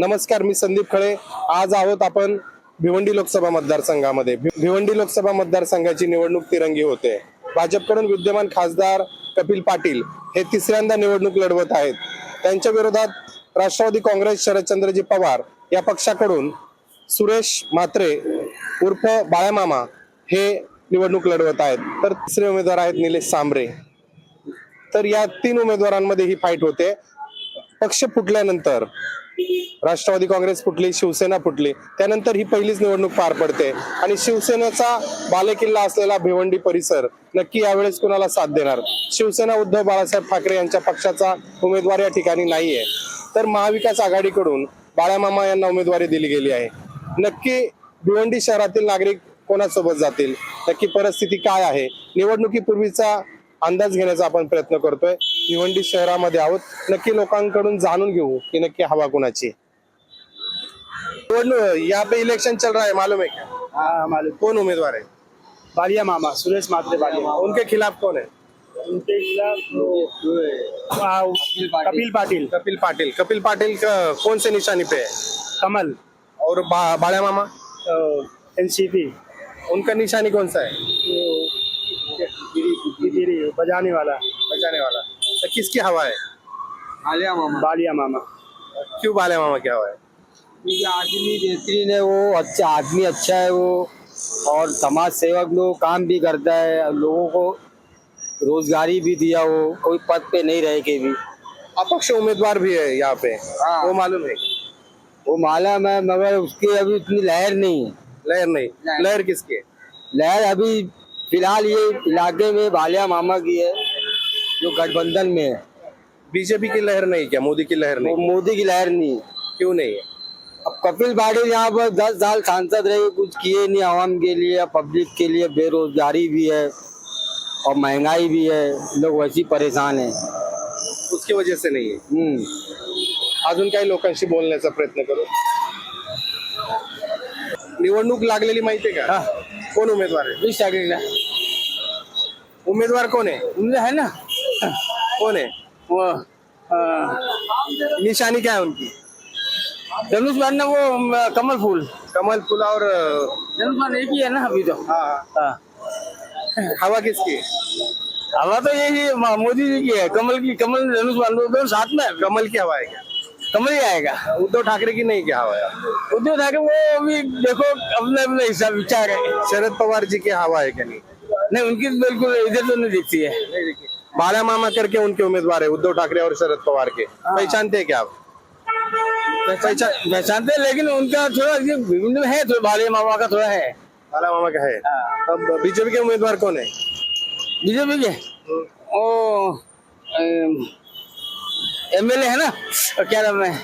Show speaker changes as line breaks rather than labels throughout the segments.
नमस्कार मी संदीप खळे. आज आहोत आपण भिवंडी लोकसभा मतदारसंघामध्ये. भि- भिवंडी लोकसभा मतदारसंघाची निवडणूक तिरंगी होते. भाजपकडून विद्यमान खासदार कपिल पाटील हे तिसऱ्यांदा निवडणूक लढवत आहेत. त्यांच्या विरोधात राष्ट्रवादी काँग्रेस शरदचंद्रजी पवार या पक्षाकडून सुरेश म्हात्रे उर्फ बाळामामा हे निवडणूक लढवत आहेत. तर तिसरे उमेदवार आहेत निलेश सांबरे तर या तीन उमेदवारांमध्ये ही फाईट होते. पक्ष फुटल्यानंतर राष्ट्रवादी काँग्रेस फुटली शिवसेना फुटली त्यानंतर ही पहिलीच निवडणूक पार पडते. आणि शिवसेनेचा बालेकिल्ला असलेला भिवंडी परिसर नक्की यावेळेस कुणाला साथ देणार? शिवसेना उद्धव बाळासाहेब ठाकरे यांच्या पक्षाचा उमेदवार या ठिकाणी नाहीये. तर महाविकास आघाडीकडून बाळामामा यांना उमेदवारी दिली गेली आहे. नक्की भिवंडी शहरातील नागरिक कोणासोबत जातील? नक्की परिस्थिती काय आहे? निवडणुकीपूर्वीचा अंदाज घेण्याचा आपण प्रयत्न करतोय. भिवंडी शहरामध्ये आहोत. नक्की लोकांकडून जाणून घेऊ की नक्की हवा कुणाची यहाँ पे इलेक्शन चल रहा है मालूम है क्या?
हाँ मालूम
कौन उम्मीदवार है?
बालिया मामा सुरेश मात्रे बालिया। मामा
उनके खिलाफ कौन है?
उनके खिलाफ कपिल पाटिल।
कपिल पाटिल। कपिल पाटिल। का कौन से निशानी पे है?
कमल।
और बा, मामा?
एनसीपी।
उनका निशानी कौन सा है?
बजाने वाला।
बचाने वाला। तो किसकी हवा है?
आलिया मामा।
बालिया मामा।
क्यों बालिया मामा क्या हवा है?
क्योंकि आदमी बेहतरीन है वो अच्छा आदमी अच्छा है वो और समाज सेवक लोग काम भी करता है लोगों को रोजगारी भी दिया वो कोई पद पे नहीं रहे के भी।
अपक्ष उम्मीदवार भी है यहाँ पे
हाँ।
वो मालूम है?
वो मालूम है मगर उसकी अभी उतनी लहर नहीं है।
लहर नहीं?
लहर।
लहर किसकी है?
लहर अभी फ़िलहाल ये इलाके में बालिया मामा की है। जो गठबंधन में है।
बीजेपी की लहर नहीं क्या? मोदी की लहर नहीं।
मोदी की लहर नहीं।
क्यों नहीं है?
अब कपिल पाटिल यहाँ पर दस साल सांसद रहे कुछ किए नहीं आवाम के लिए पब्लिक के लिए बेरोजगारी भी है और महँगाई भी है। लोग वैसे परेशान है।
उसकी वजह से नहीं है।
हम्म।
अजून काही लोकांशी बोलण्याचा प्रयत्न करू। निवडणूक लागलेली माहितीये का? कोण उमेदवार आहे?
बीस तारीख
उमेदवार कोण आहे?
है ना.
कोण आहे?
वो
निशानी क्या है उनकी?
धनुष बाण ना वो कमल फूल.
कमल फुला और
धनुष बाण एक ही है ना अभी तो?
हाँ,
हाँ।
हवा किसकी? है?
हवा तो यही मोदी जी की है कमल की कमल धनुष बाण दोनों साथ में है।
कमल की हवा है क्या?
कमल ही आएगा।
उद्धव ठाकरे की नहीं क्या हवा है?
उद्धव ठाकरे वो अभी देखो अपने अपने हिसाब विचार है।
शरद पवार जी की हवा है क्या नहीं?
नहीं उनकी तो बिल्कुल इधर तो नहीं दिखती है।
बाला मामा करके उनके उम्मीदवार है उद्धव ठाकरे और शरद पवार के। पहचानते हैं क्या आप?
पहचान पहचानते हैं, लेकिन उनका थोड़ा विभिन्न है थोड़ा बाले मामा का थोड़ा है।
बाला मामा का है। अब बीजेपी के उम्मीदवार कौन है?
बीजेपी के? ओ एमएलए है ना? क्या नाम है?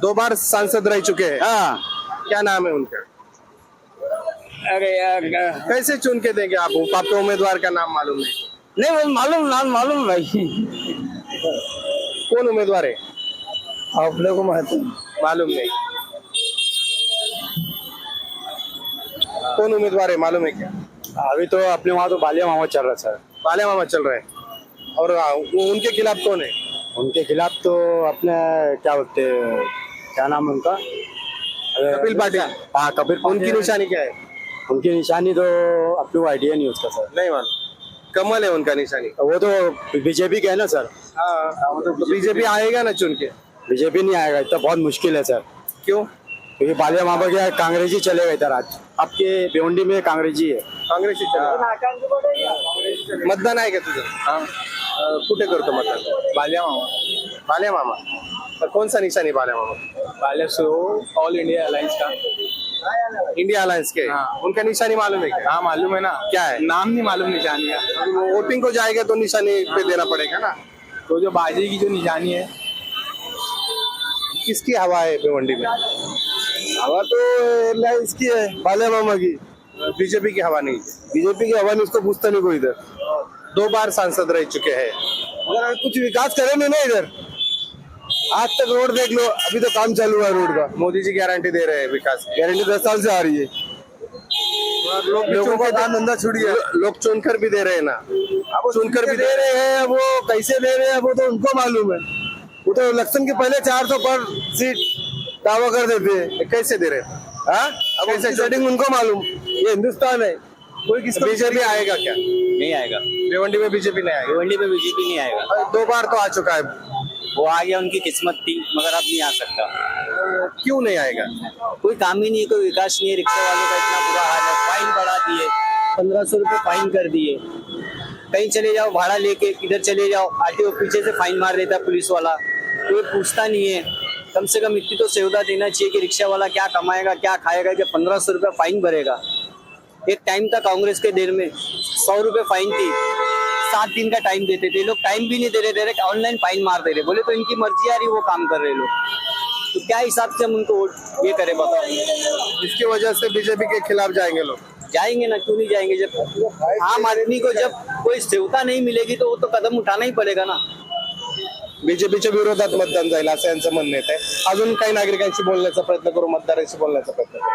दो बार सांसद रह चुके हैं।
हाँ।
क्या नाम है उनका?
अरे यार
कैसे चुन के देंगे आप? आपके उम्मीदवार का नाम मालूम नहीं
नहीं वो मालूम नाम मालूम भाई।
कौन उम्मीदवार है?
आप लोगों को महत्व
मालूम नहीं। कौन उम्मीदवार है? मालूम है क्या?
अभी तो अपने वहाँ तो बालिया मामा चल रहा है सर।
बालिया मामा चल रहे हैं। और आ, उनके खिलाफ कौन है?
उनके खिलाफ तो अपने क्या बोलते क्या नाम है उनका?
कपिल पाटिल।
हाँ कपिल
उनकी निशानी क्या है?
उनकी निशानी तो अपने को आइडिया नहीं उसका सर।
नहीं मालूम। कमल है उनका निशानी।
वो तो बीजेपी का है ना सर।
हाँ तो बीजेपी आएगा ना चुन के?
बीजेपी नहीं आएगा इतना बहुत मुश्किल है सर।
क्यों?
क्योंकि बालिया मामा क्या कांग्रेस ही चलेगा इधर आज। आपके भिवंडी में कांग्रेस ही। है।
काँग्रेस मतदान आहे का तुझं अं, कुठे करतो मतदान?
बालिया मामा।
बाल्या मामा। तर कौन सा निशानी बाल्या मामा?
बालिया सो ऑल इंडिया अलायंस का।
इंडिया अलायंस के?
हाँ।
उनका निशानी मालूम है क्या?
हाँ मालूम है ना।
क्या है?
नाम नहीं मालूम निशानी का
वोटिंग को जाएगा तो निशानी पे देना पड़ेगा ना?
तो जो बाजी की जो निशानी है।
किसकी हवा है भिवंडी में?
हवा तो इसकी है बालिया मामा की।
बीजेपी की हवा नहीं।
बीजेपी की हवा नहीं उसको पूछता नहीं कोई इधर।
दो बार सांसद रह चुके हैं।
अगर कुछ विकास करे नहीं ना इधर? आज तक रोड देख लो अभी तो काम चालू है रोड का।
मोदी जी गारंटी दे रहे हैं विकास
गारंटी दस साल से आ रही है।
लोग
लोगों का काम धंधा छूट गया।
लोग चुनकर भी दे रहे हैं ना।
अब वो चुनकर भी दे रहे हैं। वो कैसे दे रहे हैं वो तो उनको मालूम है। वो तो इलेक्शन के पहले चार सौ पर सीट दावा कर देते
ये कैसे दे रहे हैं?
हाँ? अब
कैसे
कैसे सेटिंग उनको मालूम? ये हिंदुस्तान है। कोई किस
बीजेपी आएगा क्या?
नहीं आएगा।
भिवंडी में बीजेपी नहीं आएगा।
भिवंडी में बीजेपी नहीं आएगा।
दो बार तो आ चुका है।
वो आ गया उनकी किस्मत थी मगर अब नहीं आ सकता।
क्यों नहीं आएगा?
कोई काम ही नहीं है कोई विकास नहीं है रिक्शा वालों का इतना बुरा हाल है फाइन बढ़ा दिए पंद्रह सौ रुपये फाइन कर दिए। कहीं चले जाओ भाड़ा लेके किधर चले जाओ आरटीओ पीछे से फाइन मार देता है पुलिस वाला। कोई पूछता नहीं है। कम से कम इतनी तो सुविधा देना चाहिए कि रिक्शा वाला क्या कमाएगा क्या खाएगा कि पंद्रह सौ रुपये फाइन भरेगा। एक टाइम था कांग्रेस के दिन में सौ रुपये फाइन थी। सात दिन का टाइम देते थे। लोग टाइम भी नहीं दे रहे डायरेक्ट ऑनलाइन फाइन मार दे रहे। बोले तो इनकी मर्जी आ रही वो काम कर रहे लोग। तो क्या हिसाब से हम उनको ये करें बताओ?
इसकी वजह से बीजेपी के खिलाफ जाएंगे लोग।
जाएंगे ना क्यों नहीं जाएंगे? जब आम आदमी को जब कोई सेवता नहीं मिलेगी तो वो तो कदम उठाना ही पड़ेगा ना।
बीजेपीच्या विरोधात मतदान जाईल असं यांचं म्हणणं येत आहे. अजून काही नागरिकांशी बोलण्याचा प्रयत्न करू मतदारांशी बोलण्याचा प्रयत्न करू.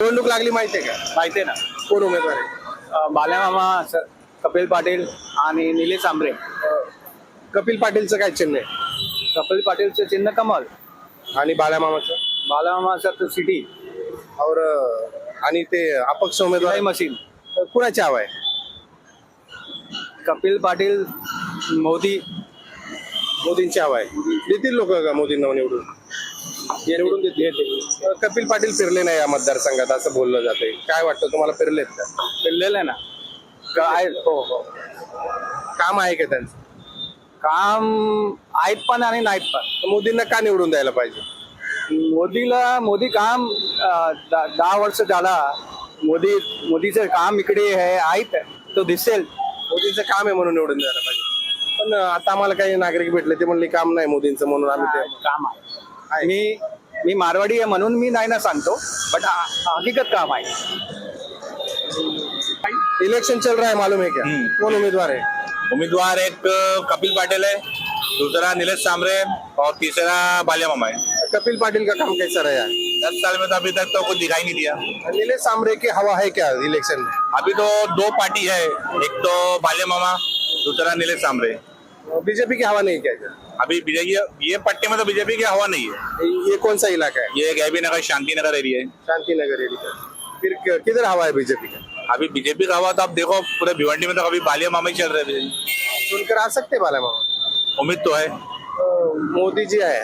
निवडणूक लागली माहितीये का?
माहिती आहे ना.
कोण उमेदवार आहे?
बाल्यामामा सर. कपिल पाटील आणि निलेश आंबरे.
कपिल पाटीलचं काय चिन्ह आहे?
कपिल पाटीलचं चिन्ह कमल
आणि बाळामामाचं?
बाल्यामामा सर सिटी.
और अं, आणि ते अपक्ष उमेदवार?
मशीन.
कुणाची हवा आहे?
कपिल पाटील मोदी.
मोदींची हवा आहे. देतील लोक का मोदींना निवडून? निवडून देतील. अं, कपिल पाटील फिरले नाही या मतदारसंघात असं बोललं जाते काय वाटतं तुम्हाला फिरलेत का?
फिरलेलं आहे ना. काय? हो हो.
काम आहे का त्यांचं?
काम आहेत पण आणि नाहीत पण.
तर मोदींना का निवडून द्यायला पाहिजे?
मोदीला मोदी काम अं, दा- दहा वर्ष झाला मोदी मोदीचं काम इकडे आहे आहेत तो दिसेल.
मोदींचं काम आहे म्हणून निवडून द्यायला पाहिजे. पण अं, आता आम्हाला काही नागरिक भेटले ते म्हणले काम नाही मोदींचं म्हणून आम्ही ते
काम आहे. मी मी मारवाडी आहे म्हणून मी नाही ना सांगतो बट हकीकत काम आहे.
इलेक्शन चल रहा है मालूम है क्या? कौन उम्मीदवार है?
उम्मीदवार एक कपिल पाटिल है दूसरा नीलेश सांबरे और तीसरा बालिया मामा है।
कपिल पाटिल का काम कैसा रहा?
है दस साल में तो अभी तक तो कुछ दिखाई नहीं दिया।
नीलेश सांबरे की हवा है क्या इलेक्शन में?
अभी तो दो पार्टी है एक तो बालिया मामा दूसरा नीलेश सामरे।
बीजेपी की हवा नहीं क्या
अभी बीजेपी ये पट्टे में तो बीजेपी की हवा नहीं है।
ये कौन सा इलाका है?
ये गैबी नगर शांति नगर एरिया है।
शांति नगर एरिया। फिर किधर हवा है बीजेपी का?
अभी बीजेपी का हवा तो आप देखो पूरे भिवंडी में तो अभी बालिया मामा ही चल रहे हैं।
सुनकर आ सकते हैं बाला मामा?
उम्मीद तो है।
मोदी जी है।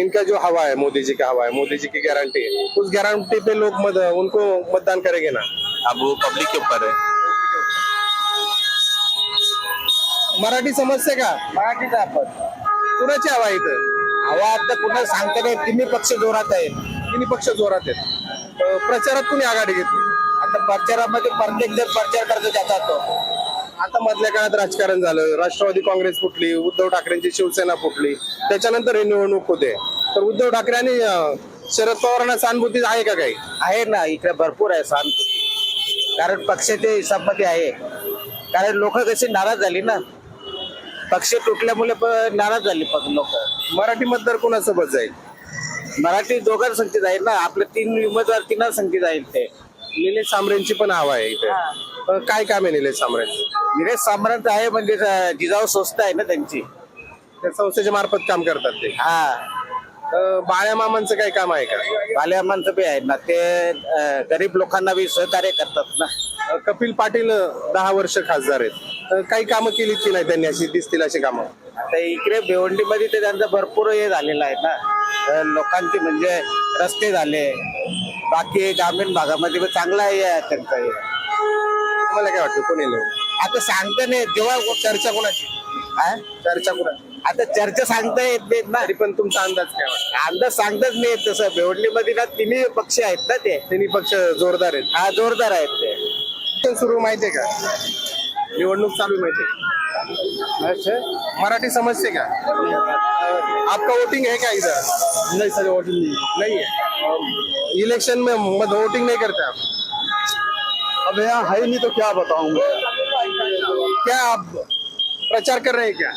इनका जो हवा है मोदी जी का हवा है मोदी जी की गारंटी है। उस गारंटी पे लोग मत, उनको मतदान करेंगे ना?
अब वो पब्लिक के ऊपर है।
मराठी समजते का?
मराठीचा आपण
कुणाची हवा आहे इथं?
हवा आता पुन्हा सांगता नाही तिन्ही पक्ष जोरात आहेत.
तिन्ही पक्ष जोरात आहेत. प्रचारात कुणी आघाडी घेतली?
आता प्रचारामध्ये प्रत्येक जण प्रचार करतो त्याचा तो
आता मधल्या काळात राजकारण झालं. राष्ट्रवादी काँग्रेस फुटली उद्धव ठाकरेंची शिवसेना फुटली. त्याच्यानंतर ही निवडणूक होते. तर उद्धव ठाकरे आणि अं, शरद पवारांना सहानुभूती आहे का काही?
आहे ना इकडे भरपूर आहे सहानुभूती. कारण पक्षाच्या हिसाबमध्ये आहे. कारण लोक कशी नाराज झाली ना. पक्ष तुटल्यामुळे प- नाराज झाली लोक.
मराठी मतदार कोणासोबत जाईल?
मराठी दोघांना संख्येत आहे ना. आपले तीन उमेदवार तिन्हा संख्येत आहेत ते.
निलेश सांबरेंची पण हवा आहे इथे. अं, काय काम आहे निलेश सांबरेंचं
निलेश सामंत आहे म्हणजे जिजाऊ संस्था आहे ना त्यांची.
त्या संस्थेच्या मार्फत काम करतात ते.
हा.
अं, बाळ्या मामांचं काय काम आहे का?
बाल्यामांचं बी आहे ना. ते अं, गरीब लोकांना बी सहकार्य करतात ना.
अं, कपिल पाटील अं, दहा वर्ष खासदार आहेत. अं, काही कामं केलीत की नाही त्यांनी अशी दिसतील अशी कामं?
आता इकडे भिवंडीमध्ये ते त्यांचं भरपूर हे झालेलं आहे ना. अं, लोकांचे म्हणजे रस्ते झाले. बाकी ग्रामीण भागामध्ये पण चांगला हे आहे त्यांचं हे.
मला काय वाटतं कोणी नाही
आता सांगता नाही जेव्हा
चर्चा कोणाची?
हा?
चर्चा कोणाची?
आता चर्चा सांगता येत नाहीत ना.
तरी पण तुमचा अंदाज काय वाटतं?
अंदाज सांगताच नाही येत तसं. भिवंडीमध्ये ना तिन्ही पक्ष आहेत ना ते.
तिन्ही पक्ष जोरदार आहेत.
हा जोरदार आहेत ते.
सुरू माहितीये का? निवडणूक चालू आहे माहितीये मराठी समझते क्या? आपका वोटिंग है क्या इधर?
नहीं सर वोटिंग
नहीं नहीं है? इलेक्शन में मत वोटिंग नहीं करते आप?
अब यहाँ है नहीं तो क्या बताऊँगा
क्या आप प्रचार कर रहे हैं क्या?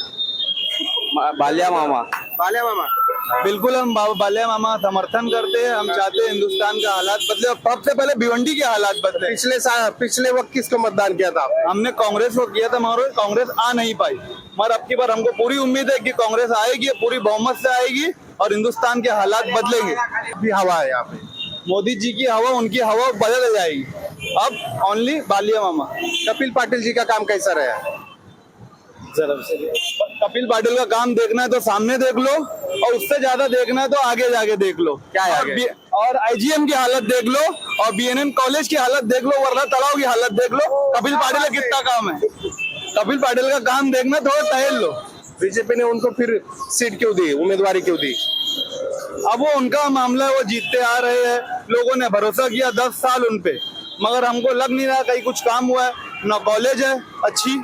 बालिया मामा।
बालिया मामा।
बिल्कुल हम बा- बालिया मामा समर्थन करते हैं हम चाहते हैं हिंदुस्तान का हालात बदले और सबसे पहले भिवंडी के हालात बदले।
पिछले साल पिछले वक्त किसको मतदान किया था?
हमने कांग्रेस को किया था मगर कांग्रेस आ नहीं पाई। मगर अब की बार हमको पूरी उम्मीद है कि कांग्रेस आएगी पूरी बहुमत से आएगी और हिंदुस्तान के हालात बदलेंगे।
भी हवा है यहाँ पे।
मोदी जी की हवा उनकी हवा बदल जाएगी। अब ओनली बालिया मामा।
कपिल पाटिल जी का काम कैसा रहा?
कपिल पाटिल का काम देखना है तो सामने देख लो। और उससे ज़्यादा देखना है तो आगे जाके देख लो।
क्या है
और
आगे?
और आईजीएम की हालत देख लो और बीएनएन कॉलेज की हालत देख लो वर्धा तलाव की हालत देख लो। कपिल पाटिल का कितना काम है? कपिल पाटिल का काम देखना थोड़ा टहल लो।
बीजेपी ने उनको फिर सीट क्यों दी उम्मीदवारी क्यों दी?
अब वो उनका मामला है वो जीतते आ रहे हैं। लोगों ने भरोसा किया दस साल उन पे। मगर हमको लग नहीं रहा कहीं कुछ काम हुआ है। ना कॉलेज है अच्छी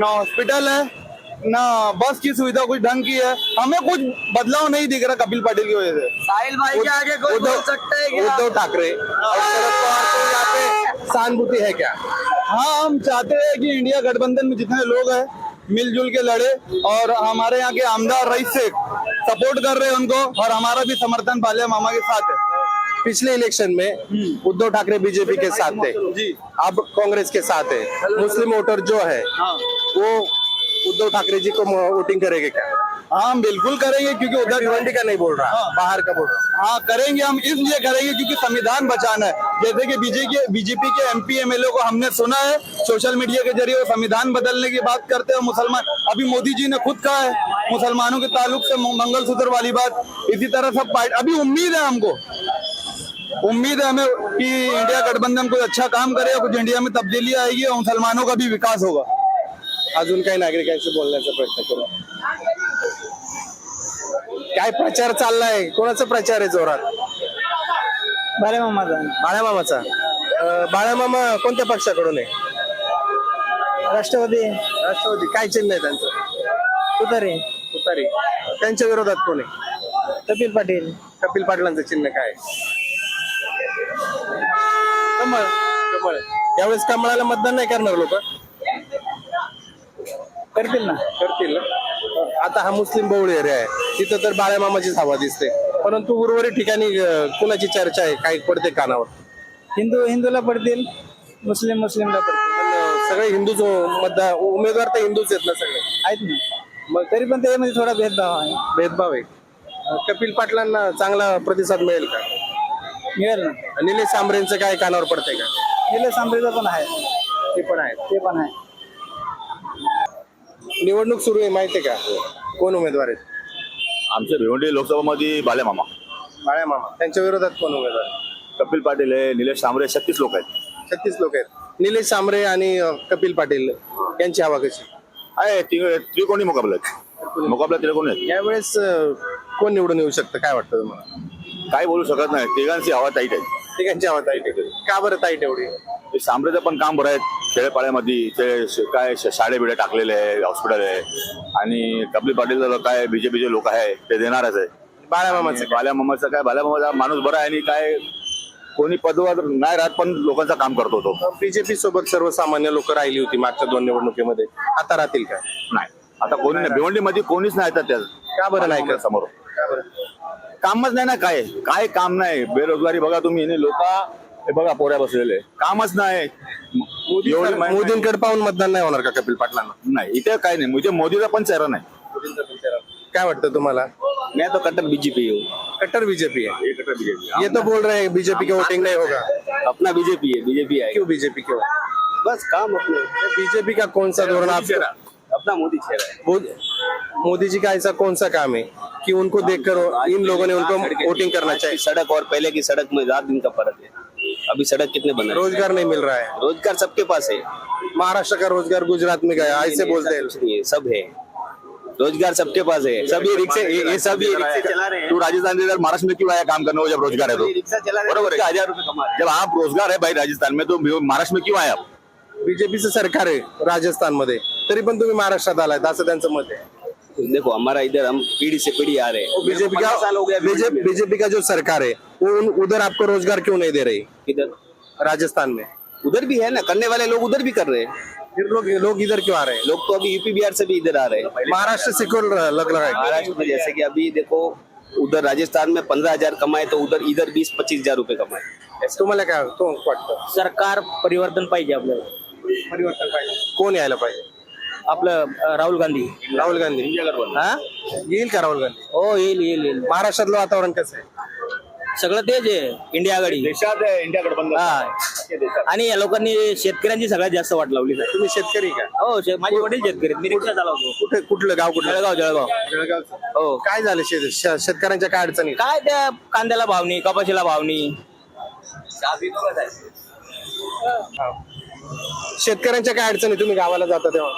ना हॉस्पिटल है। ना बस की सुविधा कुछ ढंग की है। हमें कुछ बदलाव नहीं दिख रहा कपिल पाटिल की वजह से।
साहिल भाई के आगे कोई बोल सकता है क्या?
उद्धव ठाकरे। और शरद पवार को यहाँ पे सहानुभूति है क्या?
हाँ हम चाहते हैं कि इंडिया गठबंधन में जितने लोग हैं मिलजुल के लड़े और हमारे यहाँ के आमदार रईस शेख सपोर्ट कर रहे हैं उनको और हमारा भी समर्थन पाले मामा के साथ है।
पिछले इलेक्शन में उद्धव ठाकरे बीजेपी के साथ थे।
जी।
अब कांग्रेस के साथ है। मुस्लिम वोटर जो है
हाँ।
वो उद्धव ठाकरे जी को वोटिंग करेंगे क्या?
हाँ हम बिल्कुल करेंगे क्योंकि उधर
भिवंडी का नहीं बोल रहा।
हाँ।
बाहर का बोल रहा
हाँ। करेंगे हम इसलिए करेंगे क्योंकि संविधान बचाना है। जैसे कि बीजेपी के बीजेपी के एमपी एमएलए को हमने सुना है सोशल मीडिया के ज़रिए वो संविधान बदलने की बात करते हैं मुसलमान अभी मोदी जी ने खुद कहा है मुसलमानों के ताल्लुक से मंगलसूत्र वाली बात। इसी तरह सब पार्टी अभी उम्मीद है हमको। उम्मीद है हमें कि इंडिया गठबंधन कुछ अच्छा काम करेगा कुछ इंडिया में तब्दीली आएगी और मुसलमानों का भी विकास होगा।
अजून काही नागरिकांशी बोलण्याचा प्रयत्न करू. काय प्रचार चाललाय? कोणाचा प्रचार आहे जोरात?
बाळ्या
बाळामामाचा. अं, बाळामामा कोणत्या पक्षाकडून आहे?
राष्ट्रवादी.
राष्ट्रवादी. काय चिन्ह आहे त्यांचं?
तुतारे.
तुतारी. त्यांच्या विरोधात कोण आहे?
कपिल पाटील.
कपिल पाटलांचं चिन्ह काय आहे? कमळ. कमळ. यावेळेस कमळाला मतदान नाही करणार लोक.
करतील ना?
करतील ना. आता हा मुस्लिम बहुळ एरिया आहे. तिथं तर बाळ्यामामाचीच हवा दिसते. परंतु उर्वरित ठिकाणी अं, कुणाची चर्चा आहे? काही पडते कानावर?
हिंदू हिंदूला पडतील. मुस्लिम मुस्लिमला पडतील.
पण, अं, सगळे हिंदूच मतदार उमेदवार तर हिंदूच आहेत ना सगळे.
आहेत ना. मग तरी पण त्यामध्ये थोडा भेदभाव आहे.
भेदभाव आहे. अं, कपिल पाटलांना चांगला प्रतिसाद मिळेल का?
मिळेल ना.
निलेश सांबरेंचं काय कानावर पडतंय का?
निलेश सांबरेचा पण आहे.
ते पण आहे.
ते पण आहे.
निवडणूक सुरू आहे माहितीये का? कोण उमेदवार आहेत?
आमच्या भिवंडी लोकसभामध्ये बालेमामा.
बाळ्यामामा त्यांच्या विरोधात कोण उमेदवार? आहे?
कपिल पाटील आहे निलेश सांबरे छत्तीस लोक आहेत.
छत्तीस लोक आहेत. निलेश सांबरे आणि अं, कपिल पाटील यांची हवा कशी?
आहे ति- त्रिकोणी मुकाबला आहे मुकाबला त्रिकोणी आहे
यावेळेस अं, कोण निवडून येऊ शकतं? काय वाटतं तुम्हाला?
काय बोलू शकत नाही. तिघांची हवा टाईट आहे.
तिघांची हवा ताईट आहे. का बरं ताईट एवढी?
ते सांबरेचं पण काम बरं आहे. खेडेपाड्यामध्ये ते काय शाळे बिडे टाकलेले आहे हॉस्पिटल आहे. आणि कपिल पाटील काय बीजेपीचे लोक आहे ते देणारच आहे.
बाळामामाचं
बाल्या मामाचं काय बाल्या मामाचा माणूस बरा आहे आणि काय कोणी पदवर नाही राहत पण लोकांचं काम करतो तो.
बीजेपी सोबत सर्वसामान्य लोक राहिली होती मागच्या दोन निवडणुकीमध्ये. आता राहतील का
नाही. आता कोणी नाही भिवंडीमध्ये कोणीच नाही येतात त्या
का बरं नाही का?
समोर? कामच नाही ना काय काय काम नाही. बेरोजगारी बघा तुम्ही लोक हे बघा पोऱ्या बसलेले. कामच नाही.
मोदींकडे पाहून मतदान नाही होणार का कपिल पाटलांना?
नाही इथे काय नाही. म्हणजे मोदीचा पण चेहरा नाही.
काय वाटतं तुम्हाला?
मैं तो कट्टर बीजेपी हूँ
कट्टर बीजेपी है ये तो बोल रहे हैं बीजेपी का वोटिंग नहीं होगा.
अपना बीजेपी है बीजेपी आएगी
क्यों बीजेपी क्यों
बस काम अपने.
बीजेपी का कौन सा धोरण आप
अपना मोदी चेहरा है.
मोदी मोदी जी का ऐसा कौन सा काम है कि उनको देखकर इन लोगों ने उनको वोटिंग करना
आज की
चाहिए?
सड़क और पहले की सड़क में रात दिन का फ़र्क है। अभी सड़क कितने बन रहे हैं?
रोजगार नहीं मिल रहा है।
रोजगार सबके पास है।
महाराष्ट्र का रोजगार गुजरात में गया ऐसे बोलते हैं।
है सब है। रोजगार सबके पास है। सब ये रिक्शे ये सब ये रिक्शे चला रहे हैं।
तू राजस्थान से इधर महाराष्ट्र में क्यों आया काम करने? को जब रोजगार है तो।
हैं
बरोबर है।
हजार रुपए
जब आप रोजगार है भाई राजस्थान में तो महाराष्ट्र में क्यों आए आप
बीजेपीचं सरकार आहे राजस्थानमध्ये। तरी पण तुम्ही महाराष्ट्रात आलाय असं त्यांचं मत आहे।
हैं देखो हमारा इधर हम पीढ़ी से पीढ़ी आ रहे हैं।
बीजेपी का
हो
बीजेपी बीजेपी का जो सरकार है उन- उधर आपको रोजगार क्यों नहीं दे रही?
इधर।
राजस्थान में।
उधर भी है ना? करने वाले लोग उधर भी कर रहे हैं।
फिर लोग लोग इधर क्यों आ रहे हैं?
लोग तो अभी यूपी बिहार से भी इधर आ रहे हैं।
महाराष्ट्र से क्यों लग रहा है?
महाराष्ट्र में जैसे कि अभी देखो
उधर राजस्थान में पंद्रह हजार कमाए तो उधर इधर बीस पच्चीस हजार रुपये कमाए।
तुम्हाला काय तो वाटतं
सरकार परिवर्तन पाहिजे आपल्याला।
परिवर्तन पाहिजे। कोण यायला पाहिजे?
आपलं राहुल गांधी।
राहुल गांधी.
हा?
येईल का राहुल गांधी?
हो येईल येईल येईल.
महाराष्ट्रातलं वातावरण कसं आहे?
सगळं तेच आहे इंडिया आघाडी.
देशात इंडिया गठबंधन
हा. आणि या लोकांनी शेतकऱ्यांची सगळ्यात जास्त वाट लावली. आहे.
तुम्ही शेतकरी का?
हो शे- माझे वडील शेतकरी. आहेत. मी रिक्षा चालवतो
कुठे कुठलं गाव कुठलं?
जळगाव जळगाव.
जळगावचं.
हो.
काय झालं शेत- श- शेतकऱ्यांच्या काय अडचणी?
काय त्या कांद्याला भावनी कपाशीला भावनी
शेतकऱ्यांच्या काय अडचणी? तुम्ही गावाला जाता तेव्हा?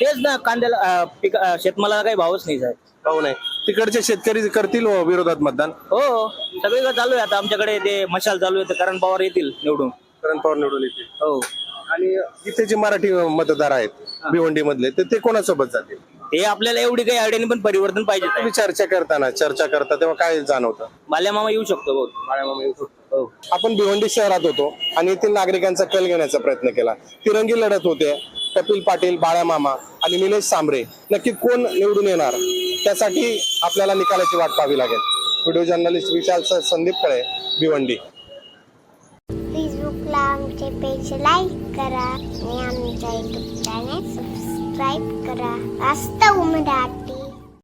तेच ना कांद्याला अं, पिक अं, शेतमालाला काही भावच नाही साहेब.
हो नाही. तिकडचे शेतकरी करतील हो विरोधात मतदान?
हो सगळीकडे चालू आहे आता. आमच्याकडे ते मशाल चालू आहे तर करण पवार येतील निवडून.
करण पवार निवडून येतील.
हो.
आणि इथे जे मराठी मतदार आहेत भिवंडी मधले तर ते कोणासोबत जातील?
ते आपल्याला एवढी काही आयडिया नाही पण परिवर्तन पाहिजे
तुम्ही चर्चा करताना चर्चा करता तेव्हा काय जाणवतं?
बाल्यामामा येऊ शकतो बहुत हो.
आपण भिवंडी शहरात होतो आणि येथील नागरिकांचा कल घेण्याचा प्रयत्न केला. तिरंगी लढत होते. कपिल पाटील बाळामामा आणि निलेश सांबरे नक्की कोण निवडून येणार? त्यासाठी आपल्याला निकालाची वाट पाहावी लागेल. व्हिडिओ जर्नलिस्ट विशाल स- संदीप खळे भिवंडी.
फेसबुकला आमचे पेज लाईक करा आणि आमच्या युट्यूब चॅनेल सबस्क्राईब करा. वास्तव मराठी